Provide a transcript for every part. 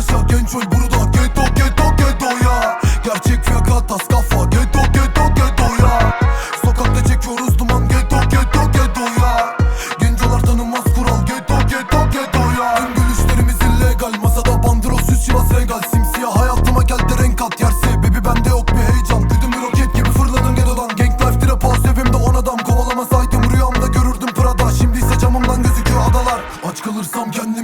yaşa genç ol burada Ghetto ghetto ghetto ya. Gerçek fiyaka tas kafa ghetto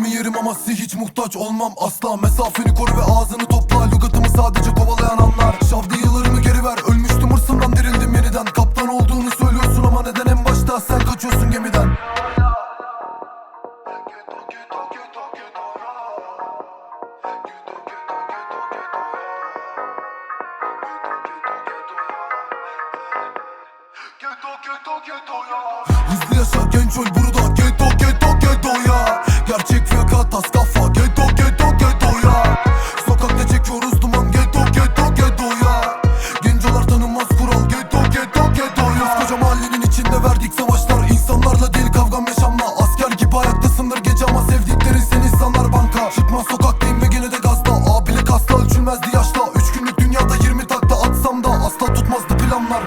kendimi yerim ama size hiç muhtaç olmam asla. Mesafeni koru ve ağzını topla. Lügatımı sadece kovalayan anlar. Şavdiyalarımı geri ver. Ölmüştüm hırsımdan dirildim yeniden. Kaptan olduğunu söylüyorsun ama neden en başta? Sen kaçıyorsun gemiden. Hızlı yaşa genç ol burada Ghetto sokaktayım ve gene de gazda Abile kasla ölçülmezdi yaşla. Üç günlük dünyada 20 takla atsam da Asla tutmazdı planlar.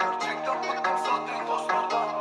Gerçekten bıktım zaten dostlardan